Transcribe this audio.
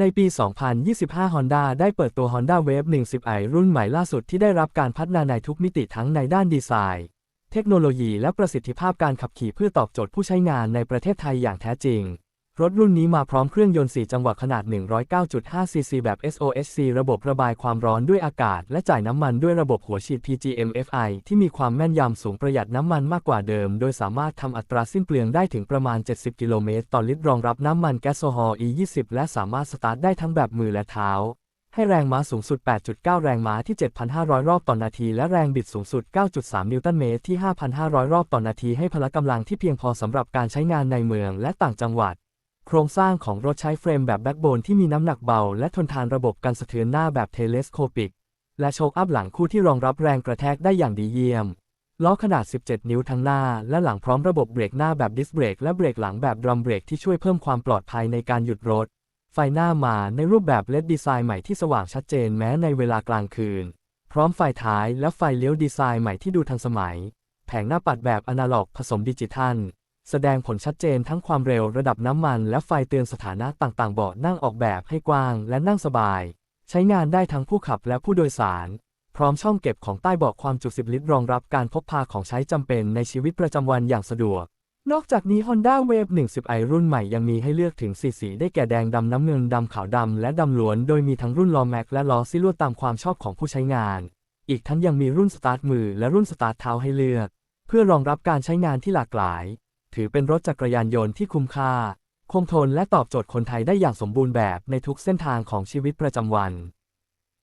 ในปี 2025 Honda ได้เปิดตัว Honda Wave 10i รุ่นใหม่ล่าสุดที่ได้รับการพัฒนาในทุกมิติทั้งในด้านดีไซน์ เทคโนโลยีและประสิทธิภาพการขับขี่เพื่อตอบโจทย์ผู้ใช้งานในประเทศไทยอย่างแท้จริง รถรุ่นนี้มาพร้อมเครื่องยนต์ 4 จังหวะขนาด 109.5 ซีซีแบบ SOHC ระบบระบายความร้อนด้วยอากาศ และจ่ายน้ำมันด้วยระบบหัวฉีด PGM-FI ที่มีความแม่นยำสูงประหยัดน้ำมันมากกว่าเดิม โดยสามารถทำอัตราสิ้นเปลืองได้ถึงประมาณ 70 กิโลเมตรต่อลิตรรองรับน้ำมันแก๊สโซฮอล์ E20 และสามารถสตาร์ทได้ทั้งแบบมือและเท้า ให้แรงม้าสูงสุด 8.9 แรงม้าที่ 7,500 รอบต่อนนาที และแรงบิดสูงสุด 9.3 นิวตันเมตรที่ 5,500 รอบต่อนนาที ให้พละกำลังที่เพียงพอสำหรับการใช้งานในเมืองและต่างจังหวัด โครงสร้างของรถใช้เฟรมแบบแบ็กโบนที่มีน้ำหนักเบา และทนทานระบบกันสะเทือนหน้าแบบเทเลสโคปิก และโชคอัพหลังคู่ที่รองรับแรงกระแทกได้อย่างดีเยี่ยม ล้อขนาด 17 นิ้วทั้งหน้า และหลังพร้อมระบบเบรกหน้าแบบดิสเบรกและเบรกหลังแบบดรัมเบรกที่ช่วยเพิ่มความปลอดภัยในการหยุดรถ ไฟหน้ามาในรูปแบบเลดดีไซน์ใหม่ที่สว่างชัดเจนแม้ในเวลากลางคืน พร้อมไฟท้ายและไฟเลี้ยวดีไซน์ใหม่ที่ดูทันสมัย แผงหน้าปัดแบบอนาล็อกผสมดิจิทัล แสดงผลชัดเจนทั้งความเร็วระดับน้ำมันและไฟเตือนสถานะต่างๆ เบาะนั่งออกแบบให้กว้างและนั่งสบาย ใช้งานได้ทั้งผู้ขับและผู้โดยสาร พร้อมช่องเก็บของใต้เบาะความจุ 10 ลิตร รองรับการพกพาของใช้จำเป็นในชีวิตประจำวันอย่างสะดวก นอกจากนี้ Honda Wave 10i รุ่นใหม่ยังมีให้เลือกถึง4สีได้แก่แดงดำน้ำเงินดำขาวดำและดำล้วน โดยมีทั้งรุ่นล้อแม็กและล้อซิลวดตามความชอบของผู้ใช้งาน อีกทั้งยังมีรุ่นสตาร์ทมือและรุ่นสตาร์ทเท้าให้เลือก เพื่อรองรับการใช้งานที่หลากหลาย ถือเป็นรถจักรยานยนต์ที่คุ้มค่า คงทนและตอบโจทย์คนไทยได้อย่างสมบูรณ์แบบในทุกเส้นทางของชีวิตประจำวัน